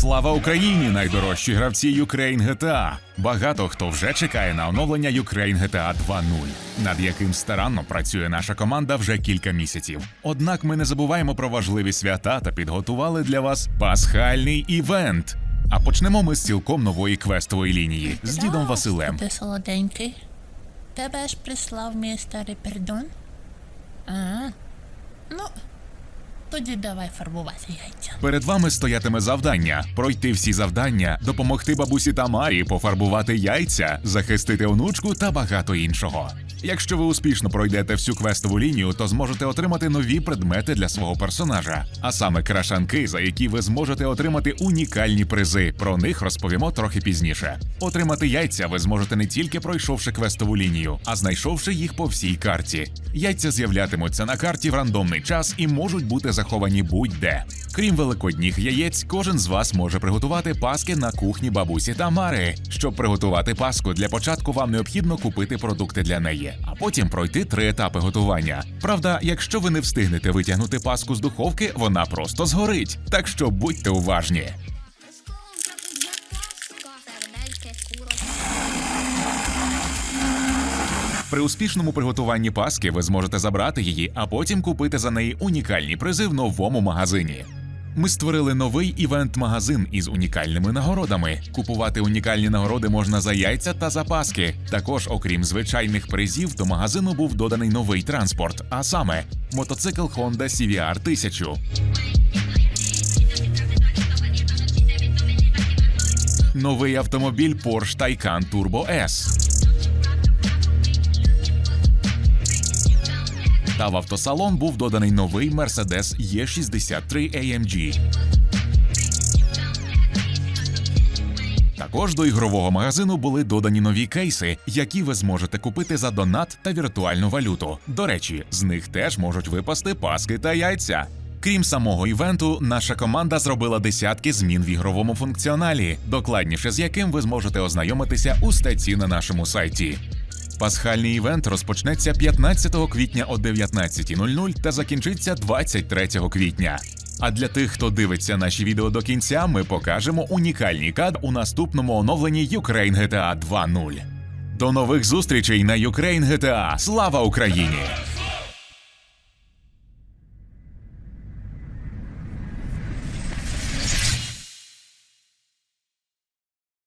Слава Україні! Найдорожчі гравці Ukraine GTA! Багато хто вже чекає на оновлення Ukraine GTA 2.0, над яким старанно працює наша команда вже кілька місяців. Однак ми не забуваємо про важливі свята та підготували для вас пасхальний івент. А почнемо ми з цілком нової квестової лінії з дідом Василем. Ти солоденький. Тебе ж прислав мій старий пердон. А, тоді давай фарбувати яйця. Перед вами стоятиме завдання пройти всі завдання, допомогти бабусі Тамарі пофарбувати яйця, захистити онучку та багато іншого. Якщо ви успішно пройдете всю квестову лінію, то зможете отримати нові предмети для свого персонажа, а саме крашанки, за які ви зможете отримати унікальні призи. Про них розповімо трохи пізніше. Отримати яйця ви зможете не тільки пройшовши квестову лінію, а знайшовши їх по всій карті. Яйця з'являтимуться на карті в рандомний час і можуть бути заховані будь-де. Крім великодніх яєць, кожен з вас може приготувати паски на кухні бабусі Тамари. Щоб приготувати паску, для початку вам необхідно купити продукти для неї, а потім пройти три етапи готування. Правда, якщо ви не встигнете витягнути паску з духовки, вона просто згорить. Так що будьте уважні. При успішному приготуванні паски ви зможете забрати її, а потім купити за неї унікальні призи в новому магазині. Ми створили новий івент-магазин із унікальними нагородами. Купувати унікальні нагороди можна за яйця та за паски. Також, окрім звичайних призів, до магазину був доданий новий транспорт, а саме мотоцикл Honda CVR 1000. Новий автомобіль Porsche Taycan Turbo S. Та в автосалон був доданий новий Mercedes E63 AMG. Також до ігрового магазину були додані нові кейси, які ви зможете купити за донат та віртуальну валюту. До речі, з них теж можуть випасти паски та яйця. Крім самого івенту, наша команда зробила десятки змін в ігровому функціоналі, докладніше з яким ви зможете ознайомитися у статті на нашому сайті. Пасхальний івент розпочнеться 15 квітня о 19.00 та закінчиться 23 квітня. А для тих, хто дивиться наші відео до кінця, ми покажемо унікальний кадр у наступному оновленні Ukraine GTA 2.0. До нових зустрічей на Ukraine GTA! Слава Україні!